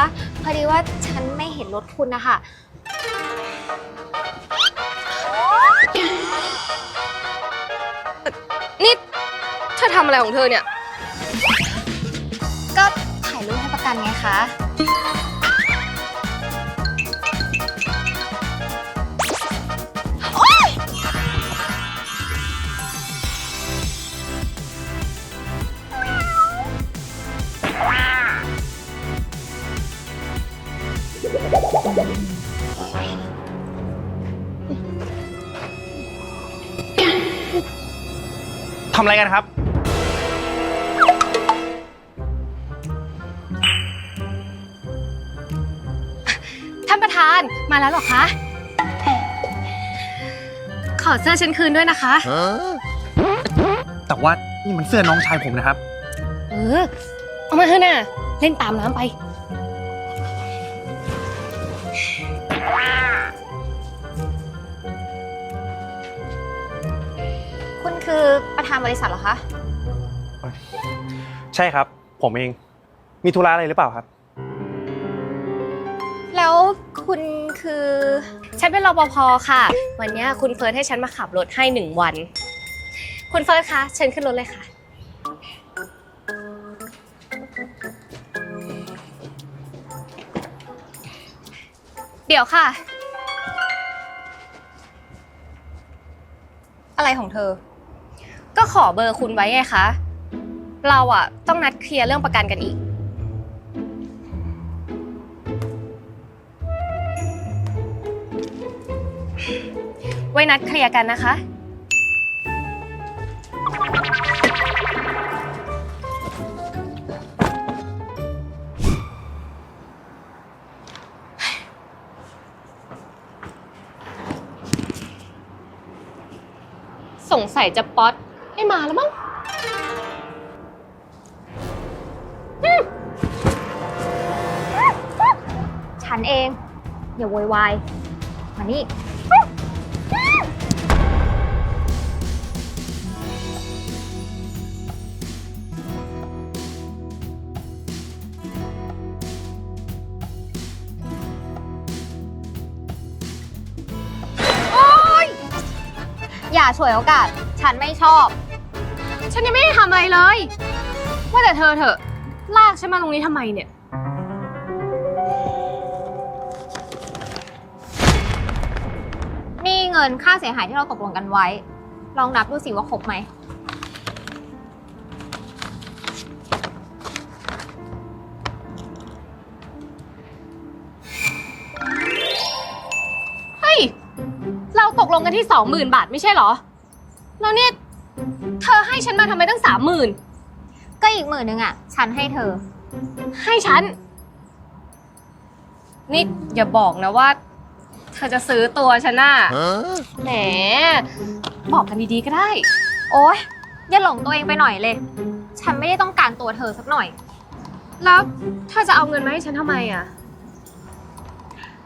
อโทษนะคะพอดีว่าฉันไม่เห็นรถคุณนะคะ นี่เธอทำอะไรของเธอเนี่ย ก็ถ่ายรูปให้ประกันไงคะ อะไรกันครับ ท่านประธานมาแล้วเหรอคะ ขอเสื้อฉันคืนด้วยนะคะ แต่ว่านี่มันเสื้อน้องชายผมนะครับ เออ เอามาเถอะน่ะ เล่นตามน้ำไป คุณคือประธานบริษัทเหรอคะ ใช่ครับ ผมเอง มีธุระอะไรหรือเปล่าครับ แล้วคุณคือ ฉันเป็นรปภค่ะ วันเนี้ยคุณเฟิร์สให้ฉันมาขับรถให้หนึ่งวัน คุณเฟิร์สคะเชิญขึ้นรถเลยค่ะ เดี๋ยวค่ะ อะไรของเธอก็ ขอเบอร์คุณไว้ไงคะ เราอะต้องนัดเคลียร์เรื่องประกันกันอีก ไว้นัดเคลียร์กันนะคะ สงสัยจะป๊อต ไม่มาแล้วมั้งฉันเอง อย่าโวยวาย มานี่ อย่าฉวยโอกาส ฉันไม่ชอบ ฉันยังไม่ได้ทำอะไรเลย ว่าแต่เธอเถอะ ลากฉันมาตรงนี้ทำไมเนี่ย นี่เงินค่าเสียหายที่เราตกลงกันไว้ ลองนับดูสิว่าครบไหม เฮ้ย เราตกลงกันที่สองหมื่นบาทไม่ใช่เหรอ แล้วเนี่ย ให้ฉันมาทำไมตั้งสามหมื่นก็อีกหมื่นนึงอะ ฉันให้เธอ ให้ฉัน นี่อย่าบอกนะว่า เธอจะซื้อตัวฉันน่ะแหม บอกกันดีๆก็ได้ โอ๊ยอย่าหลงตัวเองไปหน่อยเลย ฉันไม่ได้ต้องการตัวเธอสักหน่อย แล้วเธอจะเอาเงินมาให้ฉันทำไมอะ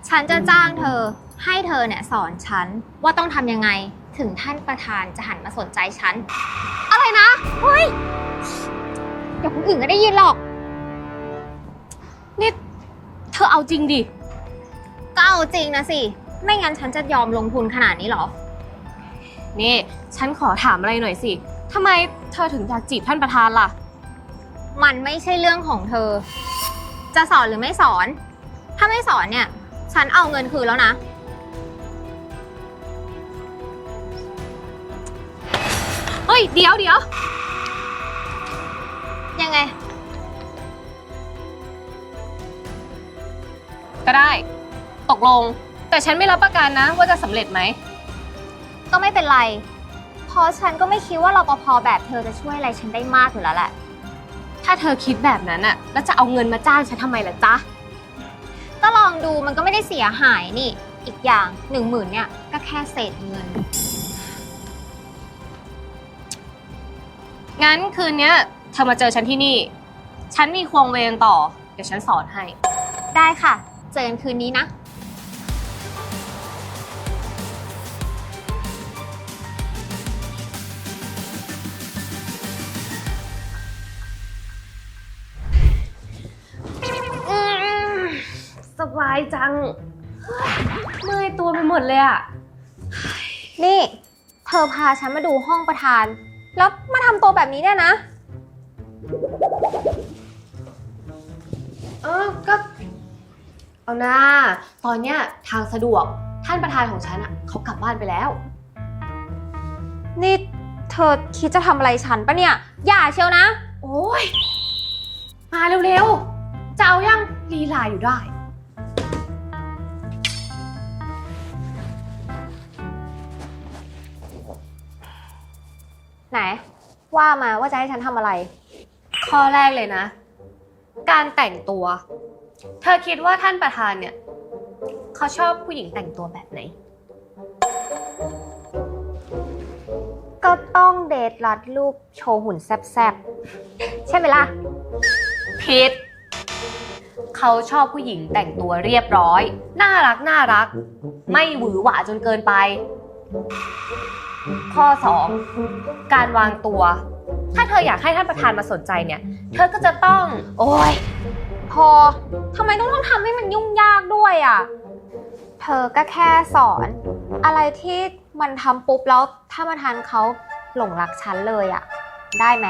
ฉันจะจ้างเธอ ให้เธอเนี่ยสอนฉันว่าต้องทำยังไง ถึงท่านประธานจะหันมาสนใจฉัน อะไรนะ เฮ้ย เดี๋ยวคนอื่นก็ได้ยินหรอก นี่เธอเอาจริงดิ ก็เอาจริงนะสิ ไม่งั้นฉันจะยอมลงทุนขนาดนี้หรอ นี่ ฉันขอถามอะไรหน่อยสิทำไมเธอถึงอยากจีบท่านประธานล่ะ มันไม่ใช่เรื่องของเธอ จะสอนหรือไม่สอน ถ้าไม่สอนเนี่ย ฉันเอาเงินคืนแล้วนะ ยเดี๋ยวเดี๋ยวยังไง ก็ได้ ตกลง แต่ฉันไม่รับประกันนะ ว่าจะสำเร็จไหม ก็ไม่เป็นไร เพราะฉันก็ไม่คิดว่ารปภแบบเธอจะช่วยอะไรฉันได้มากอยู่แล้วแหละ ถ้าเธอคิดแบบนั้นอะแล้วจะเอาเงินมาจ้างฉันทำไมล่ะจ๊ะ ก็ลองดูมันก็ไม่ได้เสียหายนี่ อีกอย่างหนึ่งหมื่นเนี่ย ก็แค่เศษเงิน งั้นคืนเนี้ยเธอมาเจอฉันที่นี่ ฉันมีควงเวรต่อ เดี๋ยวฉันสอนให้ ได้ค่ะ เจอกันคืนนี้นะอืมสบายจังเฮ้ยเมื่อยตัวไปหมดเลยอะ นี่ เธอพาฉันมาดูห้องประธาน แล้วมาทำตัวแบบนี้เนี่ยนะ เออก็ เอาหน้า ตอนเนี้ยทางสะดวกท่านประธานของฉันอะเขากลับบ้านไปแล้ว นี่เธอคิดจะทำอะไรฉันปะเนี่ย อย่าเชียวนะ โอ้ย มาเร็วๆ จะเอายังลีลาอยู่ได้ ไหน ว่ามาว่าจะให้ฉันทำอะไร ข้อแรกเลยนะ การแต่งตัว เธอคิดว่าท่านประธานเนี่ย เขาชอบผู้หญิงแต่งตัวแบบไหน ก็ต้องเดทรัดรูปโชว์หุ่นแซบๆ ใช่ไหมล่ะพิษเขาชอบผู้หญิงแต่งตัวเรียบร้อย น่ารักน่ารัก ไม่หวือหวาจนเกินไป ข้อ 2 การวางตัว ถ้าเธออยากให้ท่านประธานมาสนใจเนี่ย เธอก็จะต้อง โอ้ยพอทำไมต้องต้องทำให้มันยุ่งยากด้วยอะ เธอก็แค่สอน อะไรที่มันทำปุ๊บแล้วถ้ามาทานเขาหลงรักฉันเลยอะ ได้ไหม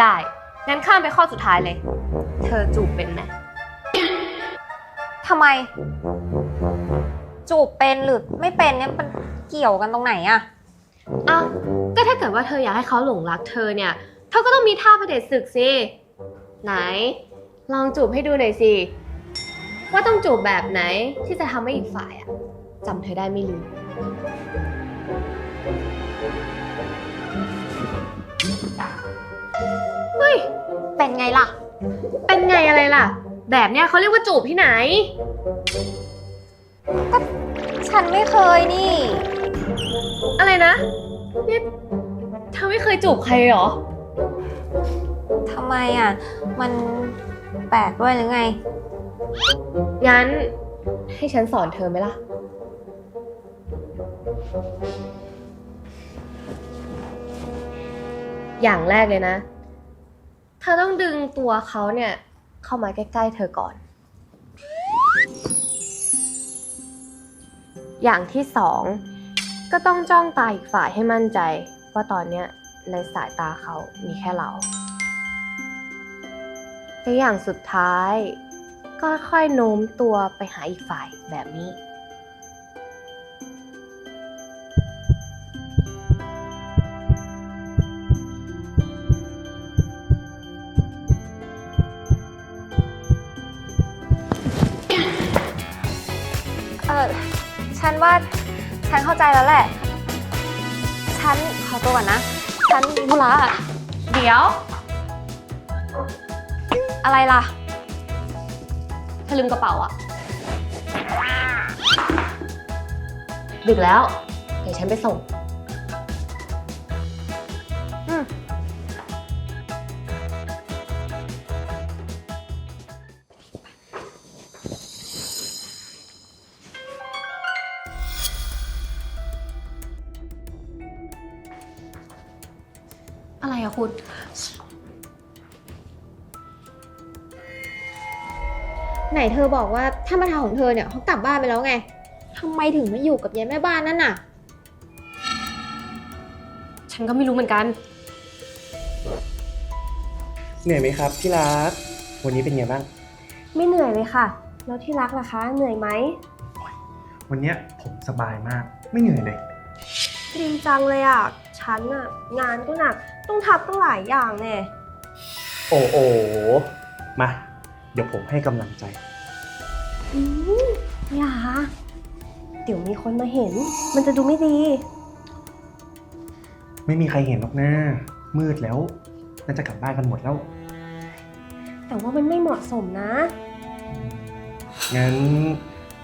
ได้ งั้นข้ามไปข้อสุดท้ายเลย เธอจูบเป็นไหมทำไม จูบเป็นหรือไม่เป็นเนี่ยมันเกี่ยวกันตรงไหนอะอ้าวก็ถ้าเกิดว่าเธออยากให้เขาหลงรักเธอเนี่ยเธอก็ต้องมีท่าประเด็จศึกสิไหน ลองจูบให้ดูหน่อยสิว่าต้องจูบแบบไหนที่จะทำให้อีกฝ่ายอะจำเธอได้ไม่ลืมเฮ้ย เป็นไงล่ะ เป็นไงอะไรล่ะ แบบเนี้ยเขาเรียกว่าจูบที่ไหน ฉันไม่เคยนี่ อะไรนะนี่เธอไม่เคยจูบใครเหรอ ทำไมอะ มันแปลกด้วยหรือไง งั้นให้ฉันสอนเธอไหมล่ะ อย่างแรกเลยนะ เธอต้องดึงตัวเขาเนี่ย เข้ามาใกล้ ๆ เธอก่อน อย่างที่สองก็ต้องจ้องตาอีกฝ่ายให้มั่นใจ ว่าตอนเนี้ยในสายตาเขามีแค่เราและอย่างสุดท้ายก็ค่อยโน้มตัวไปหาอีกฝ่ายแบบนี้ ว่าฉันเข้าใจแล้วแหละ ฉันขอตัวก่อนนะ ฉันมีธุระอะเดี๋ยว อะไรล่ะเธอลืมกระเป๋าอะดึกแล้ว เดี๋ยวฉันไปส่ง ธอบอกว่าท่านประธานของเธอเนี่ยเขากลับบ้านไปแล้วไงทำไมถึงมาอยู่กับยายแม่บ้านนั่นน่ะ ฉันก็ไม่รู้เหมือนกัน เหนื่อยไหมครับที่รัก วันนี้เป็นไงบ้าง ไม่เหนื่อยเลยค่ะ แล้วที่รักล่ะคะ เหนื่อยไหม วันเนี้ยผมสบายมาก ไม่เหนื่อยเลย ดีจังเลยอะ ฉันอะ งานก็หนัก ต้องทำตั้งหลายอย่างแน่ โอ้โอมา เดี๋ยวผมให้กำลังใจ อืมอย่า เดี๋ยวมีคนมาเห็น มันจะดูไม่ดี ไม่มีใครเห็นหรอกนะมืดแล้ว น่าจะกลับบ้านกันหมดแล้ว แต่ว่ามันไม่เหมาะสมนะ งั้น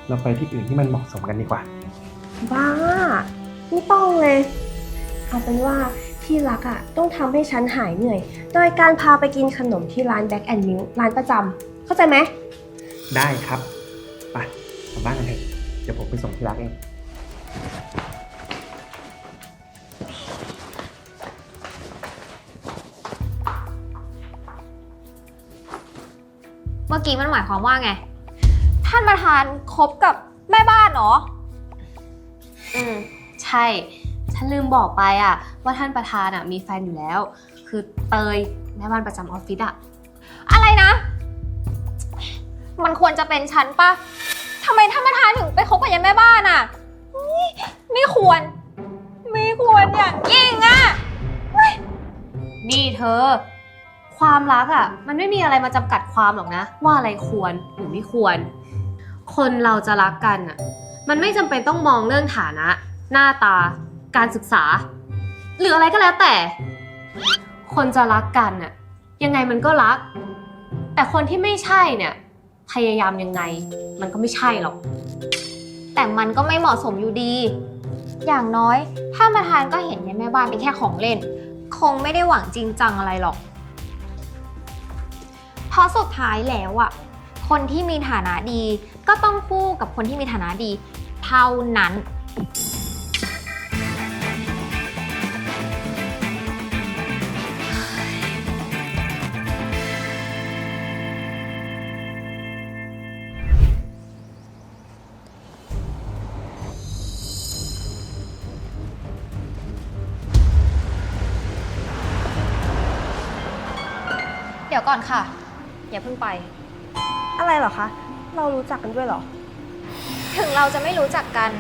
เราไปที่อื่นที่มันเหมาะสมกันดีกว่า บ้า ไม่ต้องเลย เอาเป็นว่าที่รักอะ ต้องทำให้ฉันหายเหนื่อย โดยการพาไปกินขนมที่ร้าน Back and Milk ร้านประจำเข้าใจไหม ได้ครับ ไปกลับบ้านกันเถอะเดี๋ยวผมไปส่งที่รักเองมื่อกี้มันหมายความว่าไง ท่านประธานคบกับแม่บ้านเหรอ อืม ใช่ ฉันลืมบอกไปอะว่าท่านประธานอะมีแฟนอยู่แล้ว คือเตยแม่บ้านประจำออฟฟิศอะอะไรนะ มันควรจะเป็นฉันปะทำไมท่านประธานถึงไปคบกับยายแม่บ้านอะไม่ควร ไม่ควรอย่างยิ่งอะนี่เธอ ความรักอะมันไม่มีอะไรมาจำกัดความหรอกนะ ว่าอะไรควรหรือไม่ควร คนเราจะรักกันอะมันไม่จำเป็นต้องมองเรื่องฐานะ หน้าตา การศึกษา หรืออะไรก็แล้วแต่ คนจะรักกันอะยังไงมันก็รัก แต่คนที่ไม่ใช่เนี่ย พยายามยังไง มันก็ไม่ใช่หรอก แต่มันก็ไม่เหมาะสมอยู่ดี อย่างน้อยท่านประธานก็เห็นแม่บ้านเป็นแค่ของเล่น คงไม่ได้หวังจริงจังอะไรหรอก เพราะสุดท้ายแล้วอะคนที่มีฐานะดีก็ต้องคู่กับคนที่มีฐานะดี เท่านั้น ก่อนค่ะ อย่าเพิ่งไป อะไรเหรอคะ เรารู้จักกันด้วยเหรอ ถึงเราจะไม่รู้จักกัน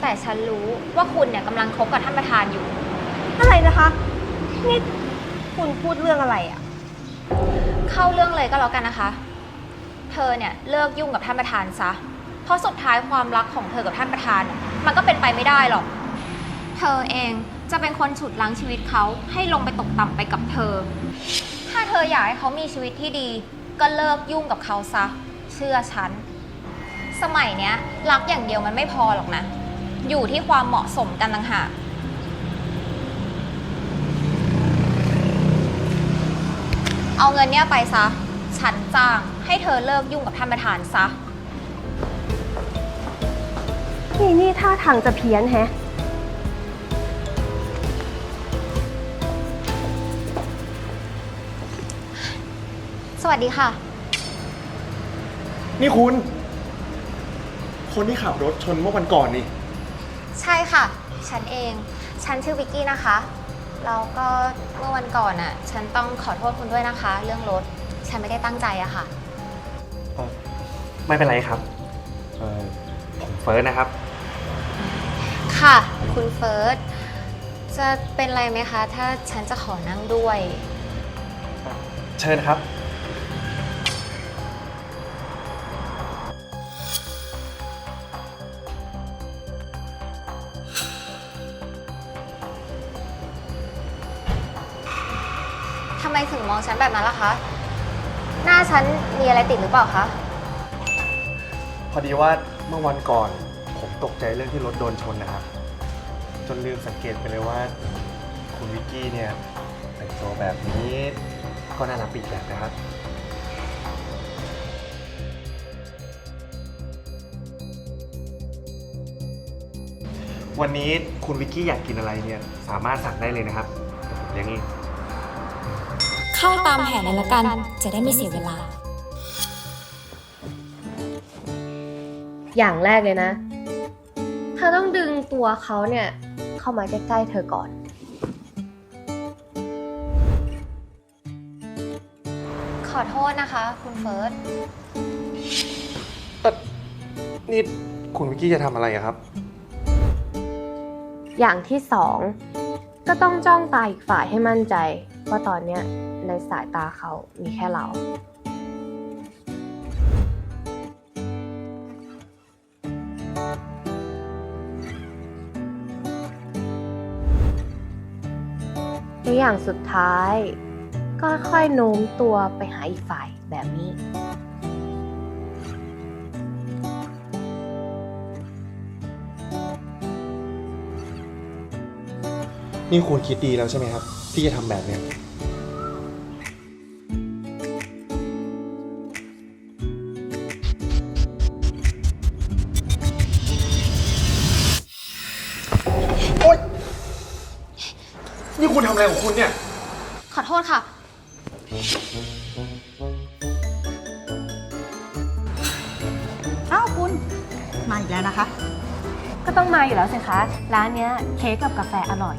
แต่ฉันรู้ว่าคุณเนี่ยกำลังคบกับท่านประธานอยู่ อะไรนะคะ นี่คุณพูดเรื่องอะไรอะ เข้าเรื่องเลยก็แล้วกันนะคะ เธอเนี่ยเลิกยุ่งกับท่านประธานซะ เพราะสุดท้ายความรักของเธอกับท่านประธานเนี่ยมันก็เป็นไปไม่ได้หรอก เธอเองจะเป็นคนฉุดล้างชีวิตเขาให้ลงไปตกต่ำไปกับเธอถ้า เธออยากให้เขามีชีวิตที่ดี ก็เลิกยุ่งกับเขาซะ เชื่อฉัน สมัยเนี้ย รักอย่างเดียวมันไม่พอหรอกนะ อยู่ที่ความเหมาะสมกันต่างหาก เอาเงินเนี่ยไปซะ ฉันจ้างให้เธอเลิกยุ่งกับท่านประธานซะ นี่นี่ท่าทางจะเพี้ยนแฮะ สวัสดีค่ะ นี่คุณ คนที่ขับรถชนเมื่อวันก่อนนี่ ใช่ค่ะ ฉันเอง ฉันชื่อวิกกี้นะคะ แล้วก็เมื่อวันก่อนน่ะ ฉันต้องขอโทษคุณด้วยนะคะ เรื่องรถ ฉันไม่ได้ตั้งใจอะค่ะ ไม่เป็นไรครับเออผมเฟิร์สนะครับ ค่ะ คุณเฟิร์ส จะเป็นไรไหมคะ ถ้าฉันจะขอนั่งด้วย เชิญครับ ไมถึงมองฉันแบบนั้นล่ะคะ หน้าฉันมีอะไรติดหรือเปล่าคะ พอดีว่าเมื่อวันก่อนผมตกใจเรื่องที่รถโดนชนนะครับ จนลืมสังเกตไปเลยว่า คุณวิกกี้เนี่ยแต่งตัวแบบนี้ก็น่ารักปีกแบบนะครับ วันนี้คุณวิกกี้อยากกินอะไรเนี่ยสามารถสั่งได้เลยนะครับเดี๋ยวผมเลี้ยงเอง เข้าตามแผนเลยละกัน จะได้ไม่เสียเวลา อย่างแรกเลยนะ เธอต้องดึงตัวเขาเนี่ย เข้ามาใกล้ๆเธอก่อน ขอโทษนะคะ คุณเฟิร์ส นี่คุณวิกกี้จะทำอะไรอะครับ อย่างที่สองก็ต้องจ้องตาอีกฝ่ายให้มั่นใจ ว่าตอนเนี้ย ในสายตาเขามีแค่เรา และอย่างสุดท้าย ก็ค่อยโน้มตัวไปหาอีกฝ่ายแบบนี้นี่คุณคิดดีแล้วใช่ไหมครับ ที่จะทำแบบเนี้ย อะไรของคุณเนี่ย ขอโทษค่ะเอ้าคุณ มาอีกแล้วนะคะ ก็ต้องมาอยู่แล้วสิคะ ร้านเนี้ยเค้กกับกาแฟอร่อย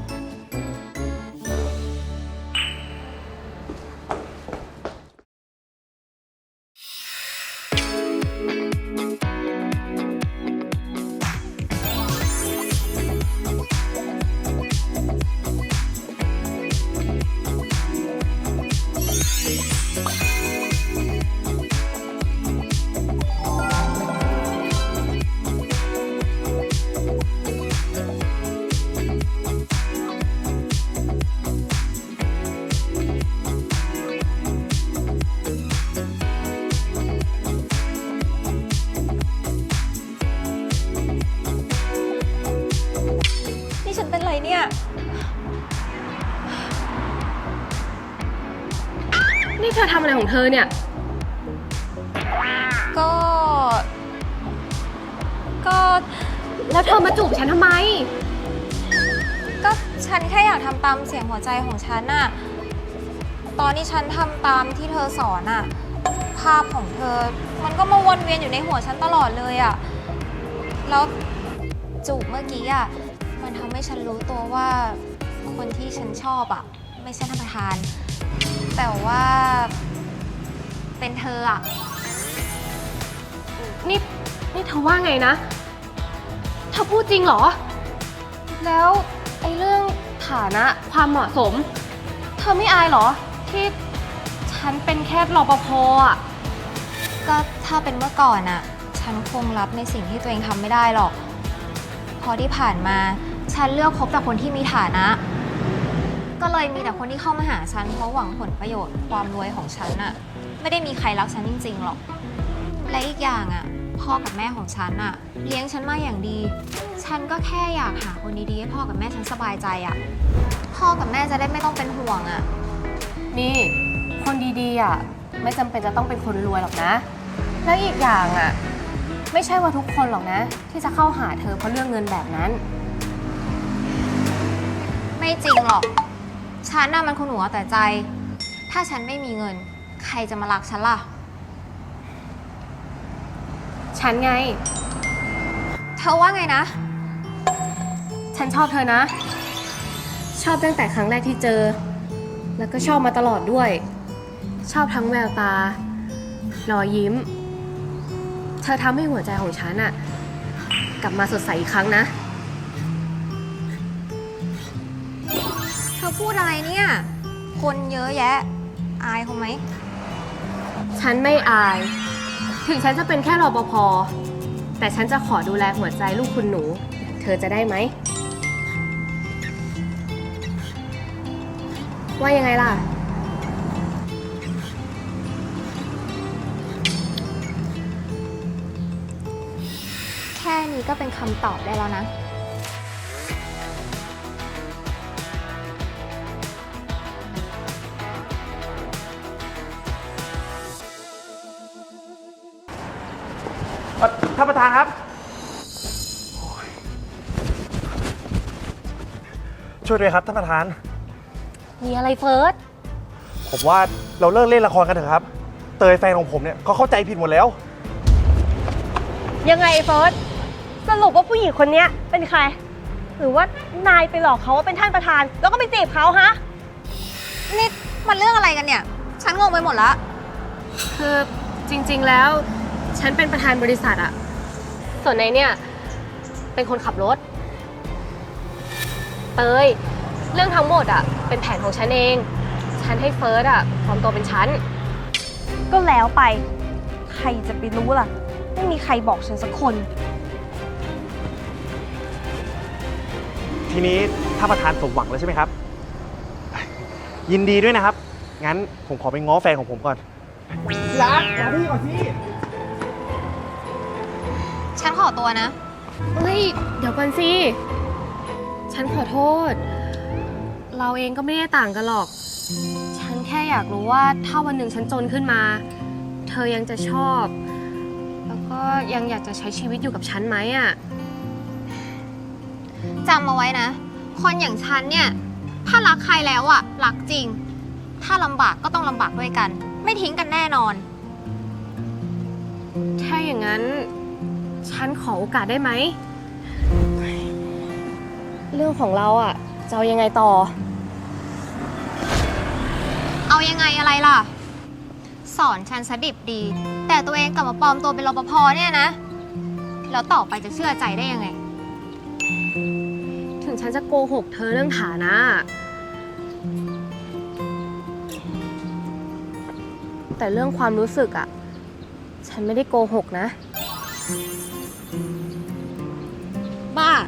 ใจของฉันอะตอนที่ฉันทำตามที่เธอสอนอะภาพของเธอ มันก็มาวนเวียนอยู่ในหัวฉันตลอดเลยอะแล้วจูบเมื่อกี้อะมันทำให้ฉันรู้ตัวว่าคนที่ฉันชอบอะไม่ใช่ท่านประธาน แต่ว่าเป็นเธออะนี่นี่เธอว่าไงนะ เธอพูดจริงเหรอ แล้วไอ้เรื่อง ฐานะความเหมาะสม เธอไม่อายเหรอ ที่ฉันเป็นแค่รปภอะ ก็ถ้าเป็นเมื่อก่อนอะฉันคงรับในสิ่งที่ตัวเองทำไม่ได้หรอกเพอที่ผ่านมา ฉันเลือกคบแต่คนที่มีฐานะ ก็เลยมีแต่คนที่เข้ามาหาฉันเพราะหวังผลประโยชน์ความรวยของฉันอะไม่ได้มีใครรักฉันจริงๆหรอก และอีกอย่างอะ พ่อกับแม่ของฉันอะเลี้ยงฉันมาอย่างดี ฉันก็แค่อยากหาคนดีๆให้พ่อกับแม่ฉันสบายใจอะพ่อกับแม่จะได้ไม่ต้องเป็นห่วงอะนี่คนดีๆอะไม่จำเป็นจะต้องเป็นคนรวยหรอกนะ แล้วอีกอย่างอะไม่ใช่ว่าทุกคนหรอกนะ ที่จะเข้าหาเธอเพราะเรื่องเงินแบบนั้น ไม่จริงหรอก ฉันน่ะมันคนหัวแต่ใจ ถ้าฉันไม่มีเงิน ใครจะมารักฉันล่ะ ฉันไง เธอว่าไงนะ ฉันชอบเธอนะ ชอบตั้งแต่ครั้งแรกที่เจอ แล้วก็ชอบมาตลอดด้วย ชอบทั้งแววตา รอยยิ้ม เธอทำให้หัวใจของฉันอะกลับมาสดใสอีกครั้งนะ เธอพูดอะไรเนี่ย คนเยอะแยะ อายเขาไหม ฉันไม่อาย ถึงฉันจะเป็นแค่รปภแต่ฉันจะขอดูแลหัวใจลูกคุณหนู เธอจะได้ไหม ว่ายังไงล่ะ แค่นี้ก็เป็นคำตอบได้แล้วนะ ท่านประธานครับ ช่วยด้วยครับท่านประธาน มีอะไรเฟิร์ส ผมว่าเราเลิกเล่นละครกันเถอะครับ เตยแฟนของผมเนี่ยเขาเข้าใจผิดหมดแล้ว ยังไงเฟิร์ส สรุปว่าผู้หญิงคนเนี้ยเป็นใคร หรือว่านายไปหลอกเขาว่าเป็นท่านประธาน แล้วก็ไปจีบเขาฮะ นี่มันเรื่องอะไรกันเนี่ย ฉันงงไปหมดละ คือจริงๆแล้ว ฉันเป็นประธานบริษัทอะ ส่วนในเนี่ย เป็นคนขับรถ เตย เรื่องทั้งหมดอะเป็นแผนของฉันเอง ฉันให้เฟิร์สอะปลอมตัวเป็นฉัน ก็แล้วไป ใครจะไปรู้ล่ะ ไม่มีใครบอกฉันสักคน ทีนี้ท่านประธานสมหวังแล้วใช่ไหมครับ ยินดีด้วยนะครับ งั้นผมขอไปง้อแฟนของผมก่อน รักมาพี่ก่อนพี่ ฉันขอตัวนะ เฮ้ย เดี๋ยวก่อนสิ ฉันขอโทษ เราเองก็ไม่ได้ต่างกันหรอก ฉันแค่อยากรู้ว่าถ้าวันหนึ่งฉันจนขึ้นมา เธอยังจะชอบ แล้วก็ยังอยากจะใช้ชีวิตอยู่กับฉันไหมอะจำเอาไว้นะ คนอย่างฉันเนี่ย ถ้ารักใครแล้วอะรักจริง ถ้าลำบากก็ต้องลำบากด้วยกัน ไม่ทิ้งกันแน่นอน ถ้าอย่างนั้น ฉันขอโอกาสได้ไหม เรื่องของเราอะจะเอายังไงต่อ เอายังไงอะไรล่ะ สอนฉันสดิบดี แต่ตัวเองกลับมาปลอมตัวเป็นรปภเนี่ยนะ แล้วต่อไปจะเชื่อใจได้ยังไง ถึงฉันจะโกหกเธอเรื่องฐานะ แต่เรื่องความรู้สึกอะฉันไม่ได้โกหกนะเ妈